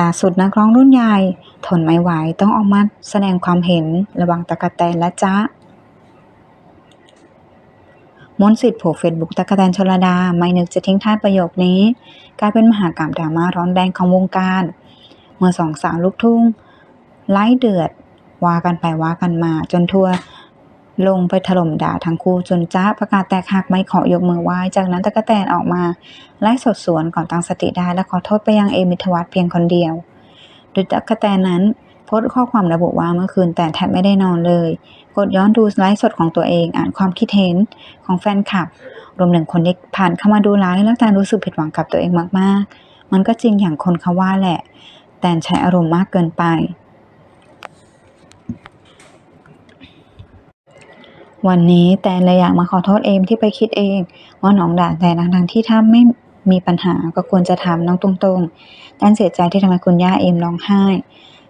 ล่าสุดนักร้องรุ่นใหญ่ทนไม่ไหวต้องออกมาแสดงความเห็นระหว่างตั๊กแตนและจ๊ะมนสิทธิ์ผล่เฟซบุ๊กตั๊กแตนชลดา ไม่นึกจะทิ้งท้ายประโยคนี้ กลายเป็นมหากาพย์ดราม่าร้อนแรงของวงการ เมื่อสองสาวลูกทุ่งไล่เดือด ว่ากันไปว่ากันมาจนทัวร์ ลงไปถล่มด่าทั้งคู่จนจ้าประกาศแตกหักไม่ขอยกมือไหว้จากนั้นตะกะแตนออกมาไล่สดสวนก่อนตั้งสติได้และขอโทษไปยังเอมิทวัฒน์เพียงคนเดียวโดยตะกกะแตนนั้นโพสต์ข้อความระบุว่าเมื่อคืนแต่แทบไม่ได้นอนเลย กดย้อนดูไลฟ์สดของตัวเองอ่านความคิดเห็นของแฟนคลับ รวมถึงคนที่ผ่านเข้ามาดูไลฟ์แล้วแต่รู้สึกผิดหวังกับตัวเองมากๆ มันก็จริงอย่างคนเขาว่าแหละ แต่ใช้อารมณ์มากเกินไป วันนี้แต่เลยอยากมาขอโทษเอมที่ไปคิดเอง ว่าน้องด่าแต่ทั้งที่ถ้าไม่มีปัญหาก็ควรจะถามน้องตรงๆแต่เสียใจที่ทำให้คุณย่าเอมร้องไห้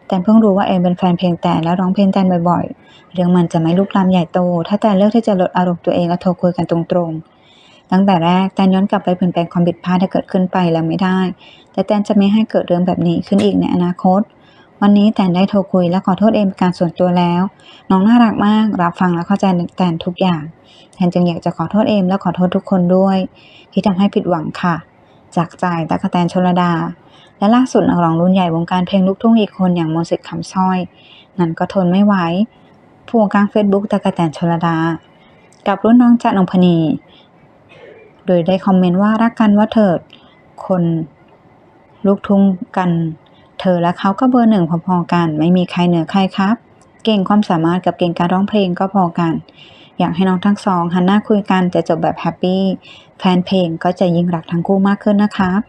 แต่เพิ่งรู้ว่าเอมเป็นแฟนเพลงแต่และร้องเพลงแต่บ่อยๆ เรื่องมันจะไม่ลุกลามใหญ่โต ถ้าแต่เลือกที่จะลดอารมณ์ตัวเองและโทรคุยกันตรงๆ ตั้งแต่แรกแตนย้อนกลับไปเปลี่ยนแปลงความผิดพลาดที่เกิดขึ้นไปแล้วไม่ได้ แต่แตนจะไม่ให้เกิดเรื่องแบบนี้ขึ้นอีกในอนาคต วันนี้แตนได้โทรคุยและขอโทษเอมเป็นการส่วนตัวแล้ว น้องน่ารักมาก รับฟังและเข้าใจแตนทุกอย่างแทนจึงอยากจะขอโทษเอมและขอโทษทุกคนด้วย ที่ทำให้ผิดหวังค่ะ จากใจตะกะแตนชลดา และล่าสุดนักร้องรุ่นใหญ่วงการเพลงลูกทุ่งอีกคนอย่างมนสิทธิ์คำสร้อย นั่นก็ทนไม่ไหวผู้กลางเฟซบุ๊กตะกะแตนชลดา กับรุ่นน้องจันองพนี โดยได้คอมเมนต์ว่ารักกันว่าเถิดคนลูกทุ่งกัน เธอและเขาก็เบอร์หนึ่งพอๆกัน ไม่มีใครเหนือใครครับ เก่งความสามารถกับเก่งการร้องเพลงก็พอกัน อยากให้น้องทั้งสองหันหน้าคุยกันจะจบแบบแฮปปี้แฟนเพลงก็จะยิ่งรักทั้งคู่มากขึ้นนะครับ